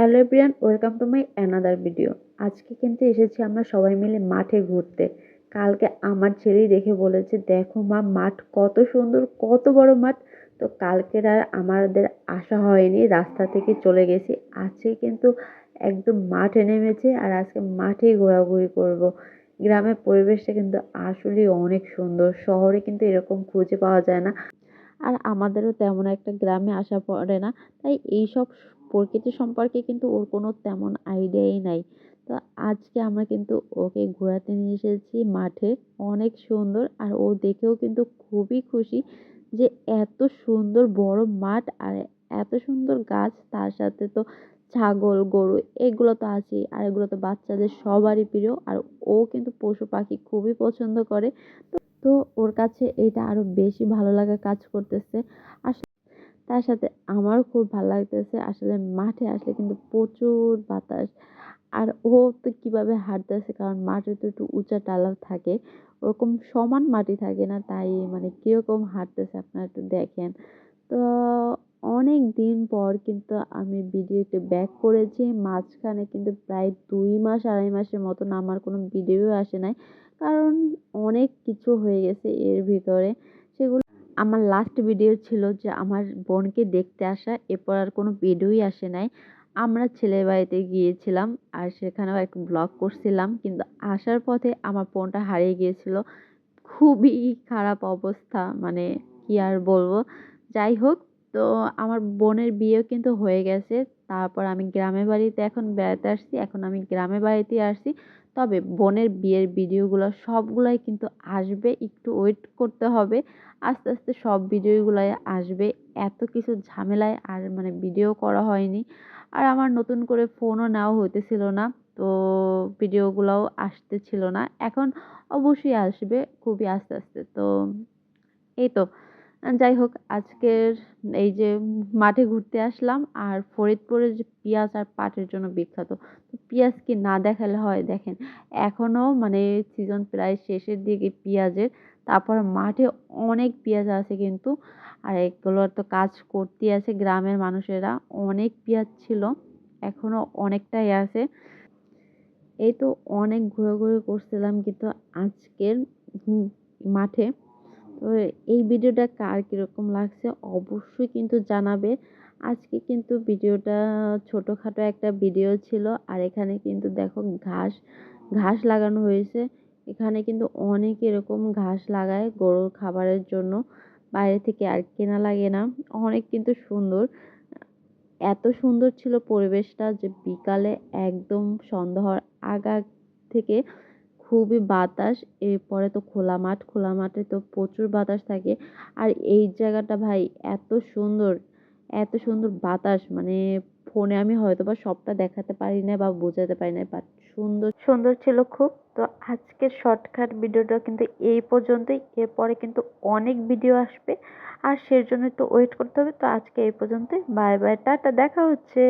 Hello everyone welcome to my another video. আজকে কিন্তু এসেছি আমরা সবাই মিলে মাঠে ঘুরতে। কালকে আমার ছেলেই দেখে বলেছে, দেখো মা, মাঠ কত সুন্দর, কত বড় মাঠ। তো কালকের আর আমাদের আসা হয়নি, রাস্তা থেকে চলে গেছি। আজকে কিন্তু একদম মাঠে নেমেছে আর আজকে মাঠেই ঘোরাঘুরি করব। গ্রামের পরিবেশটা কিন্তু আসলেই অনেক সুন্দর, শহরে কিন্তু এরকম খুঁজে পাওয়া যায় না। আর আমাদেরও তেমন একটা গ্রামে আসা পড়ে না, তাই এইসব প্রকৃতি সম্পর্কে কিন্তু ওর কোনো তেমন আইডিয়াই নাই। তো আজকে আমরা কিন্তু ওকে ঘোরাতে নিয়ে এসেছি মাঠে, অনেক সুন্দর। আর ও দেখেও কিন্তু খুবই খুশি যে এত সুন্দর বড় মাঠ আর এত সুন্দর গাছ, তার সাথে তো ছাগল, গরু, এগুলো তো আছেই। আর এগুলো তো বাচ্চাদের সবারই প্রিয়। আর ও কিন্তু পশু পাখি খুবই পছন্দ করে। তো ওর কাছে এটা আরও বেশি ভালো লাগা কাজ করতেছে। আসলে তার সাথে আমারও খুব ভালো লাগতেছে। আসলে মাঠে আসলে কিন্তু প্রচুর বাতাস। আর ও তো কীভাবে হাঁটতেছে, কারণ মাঠে তো একটু উঁচা টালা থাকে। ওরকম সমান মাটি থাকে না, তাই মানে কীরকম হাঁটতেছে আপনারা একটু দেখেন। তো অনেক দিন পর কিন্তু আমি ভিডিওতে ব্যাক করেছি। মাঝখানে কিন্তু প্রায় দুই মাস, আড়াই মাসের মতন আমার কোনো ভিডিও আসে নাই। কারণ অনেক কিছু হয়ে গেছে এর ভিতরে। আমার লাস্ট ভিডিও ছিল যে আমার বোনকে দেখতে আসা, এরপর আর কোনো ভিডিওই আসে নাই। আমরা ছেলের বাড়িতে গিয়েছিলাম আর সেখানেও এক ব্লগ করছিলাম, কিন্তু আসার পথে আমার ফোনটা হারিয়ে গিয়েছিল। খুবই খারাপ অবস্থা মানে কি আর বলব? যাই হোক, তো আমার বোনের বিয়েও কিন্তু হয়ে গেছে। তারপর আমি গ্রামের বাড়িতে এখন বেড়াতে আসছি, এখন আমি গ্রামের বাড়িতে আসছি। তবে বোনের বিয়ের ভিডিওগুলো সবগুলাই কিন্তু আসবে, একটু ওয়েট করতে হবে। আস্তে আস্তে সব ভিডিওগুলাই আসবে, এত কিছু ঝামেলায় আর মানে ভিডিও করা হয়নি। আর আমার নতুন করে ফোনও নেওয়া হইতেছিল না, তো ভিডিওগুলোও আসতেছিল না। এখন অবশ্যই আসবে, খুবই আস্তে আস্তে। তো এই তো যাই হোক, আজকের এই যে মাঠে ঘুরতে আসলাম আর ফরিদপুরের যে পেঁয়াজ আর পাটের জন্য বিখ্যাত। তো পেঁয়াজ কি না দেখালে হয় দেখেন, এখনও মানে সিজন প্রায় শেষের দিকে পেঁয়াজের, তারপর মাঠে অনেক পেঁয়াজ আছে কিন্তু, আর এগুলোর তো কাজ করতেই আছে গ্রামের মানুষেরা, অনেক পেঁয়াজ ছিল, এখনও অনেকটাই আছে। এই তো অনেক ঘোরাঘুরি করছিলাম কিন্তু আজকের মাঠে এই ভিডিওটা কার কীরকম লাগছে অবশ্যই কিন্তু জানাবে। আজকে কিন্তু ভিডিওটা ছোটোখাটো একটা ভিডিও ছিল আর এখানে কিন্তু দেখো ঘাস ঘাস লাগানো হয়েছে। এখানে কিন্তু অনেক এরকম ঘাস লাগায় গরুর খাবারের জন্য। বাইরে থেকে আর কেনা লাগে না। অনেক কিন্তু সুন্দর। এত সুন্দর ছিল পরিবেশটা যে বিকালে একদম সন্ধ্যা হওয়ার আগা থেকে খুবই বাতাস, এরপরে তো খোলা মাঠ, খোলা মাঠে তো প্রচুর বাতাস থাকে। আর এই জায়গাটা ভাই এত সুন্দর এত সুন্দর বাতাস মানে ফোনে আমি হয়তো বা সবটা দেখাতে পারি না বা বোঝাতে পারি না বাট সুন্দর। সুন্দর ছিল খুব। তো আজকের শর্টকাট ভিডিওটা কিন্তু এই পর্যন্তই। এরপরে কিন্তু অনেক ভিডিও আসবে, আর সের জন্য একটু ওয়েট করতে হবে। তো আজকে এই পর্যন্তই। বাই বাই, টাটা, দেখা হচ্ছে।